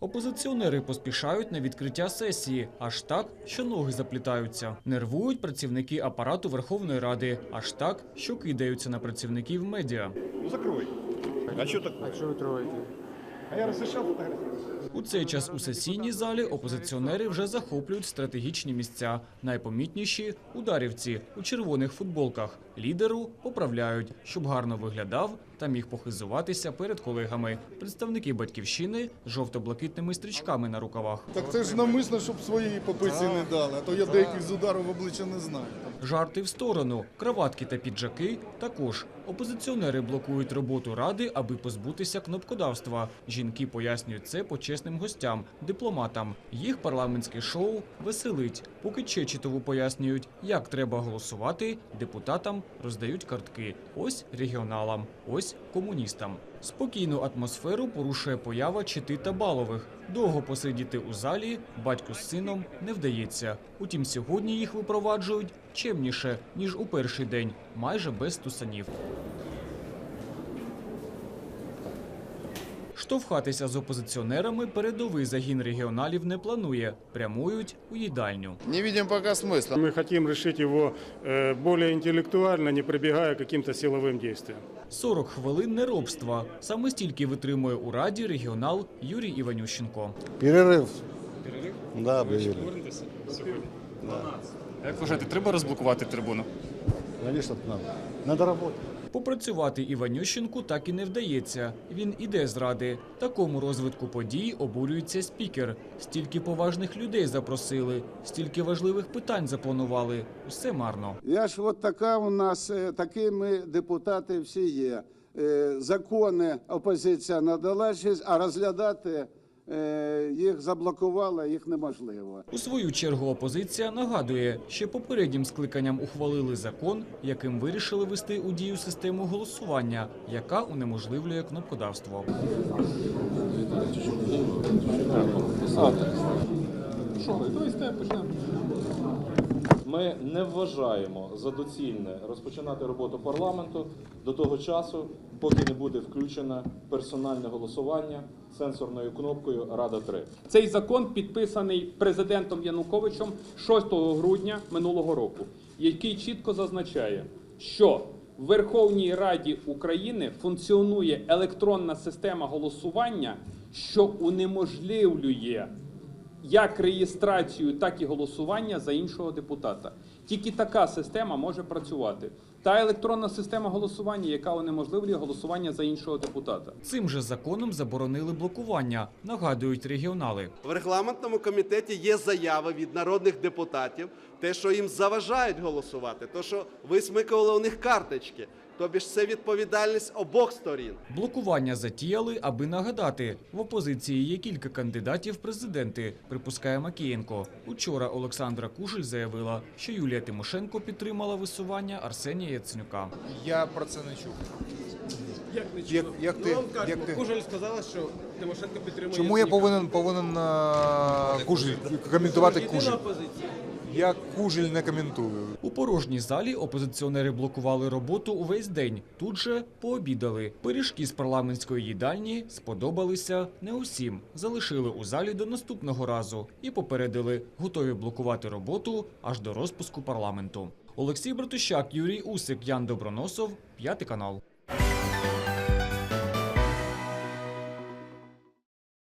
Опозиціонери поспішають на відкриття сесії, аж так, що ноги заплітаються. Нервують працівники апарату Верховної Ради, аж так, що кидаються на працівників медіа. Ну закрой. А что такое? А что вы трогаете? А я разрешал фотографировать. У цей час у сесійній залі опозиціонери вже захоплюють стратегічні місця. Найпомітніші ударівці у червоних футболках. Лідеру поправляють, щоб гарно виглядав та міг похизуватися перед колегами. Представники батьківщини жовто-блакитними стрічками на рукавах. Так це ж навмисно, щоб своїй попиці не дали, а то я деяких з удару в обличчя не знаю. Жарти в сторону, краватки та піджаки також. Опозиціонери блокують роботу ради, аби позбутися кнопкодавства. Жінки пояснюють це почесним гостям, дипломатам. Їх парламентське шоу веселить. Поки Чечетову пояснюють, як треба голосувати, депутатам роздають картки. Ось регіоналам, ось комуністам. Спокійну атмосферу порушує поява Чити та Балових. Довго посидіти у залі батьку з сином не вдається. Утім, сьогодні їх випроваджують чемніше, ніж у перший день, майже без тусанів. Штовхатися з опозиціонерами передовий загін регіоналів не планує. Прямують у їдальню. Не видим пока смысла. Мы хотим решить его э, более интеллектуально, не прибегая к каким-то силовым действиям. 40 хвилин неробства. Саме стільки витримує у раді регіонал Юрій Іванющенко. Перерыв. Перерыв? Да, перерыв. Як вважаєте, треба розблокувати трибуну? Конечно, надо. Надо работать. Попрацювати Іванющенку так і не вдається. Він іде з ради. Такому розвитку подій обурюється спікер. Стільки поважних людей запросили, стільки важливих питань запланували. Усе марно. Я ж от така у нас, е, такі ми депутати всі є. Е, Закони опозиція надала а розглядати їх заблокувала, їх неможливо. У свою чергу опозиція нагадує, що попереднім скликанням ухвалили закон, яким вирішили вести у дію систему голосування, яка унеможливлює кнопкодавство. Ми не вважаємо за доцільне розпочинати роботу парламенту до того часу, поки не буде включено персональне голосування сенсорною кнопкою Рада 3 Цей закон підписаний президентом Януковичем 6 грудня минулого року, який чітко зазначає, що в Верховній Раді України функціонує електронна система голосування, що унеможливлює як реєстрацію, так і голосування за іншого депутата. Тільки така система може працювати. Та електронна система голосування, яка унеможливлює голосування за іншого депутата. Цим же законом заборонили блокування, нагадують регіонали. В регламентному комітеті є заяви від народних депутатів, те, що їм заважають голосувати, то що висмикували у них карточки. Тобі ж це відповідальність обох сторін. Блокування затіяли, аби нагадати. В опозиції є кілька кандидатів в президенти, припускає Макієнко. Учора Олександра Кужель заявила, що Юлія Тимошенко підтримала висування Арсенія Яценюка. Я про це не чув. Як не Як, чули? як ти, Ну, вам кажуть, як ти? Кужель сказала, що Тимошенко підтримує. Чому я Яценюка. повинен повинен а, кужель коментувати Єдина кужель? опозиція. Я кужель не коментую. У порожній залі опозиціонери блокували роботу увесь день. Тут же пообідали. Пиріжки з парламентської їдальні сподобалися не усім. Залишили у залі до наступного разу і попередили, готові блокувати роботу аж до розпуску парламенту. Олексій Братущак, Юрій Усик, Ян Доброносов, п'ятий канал.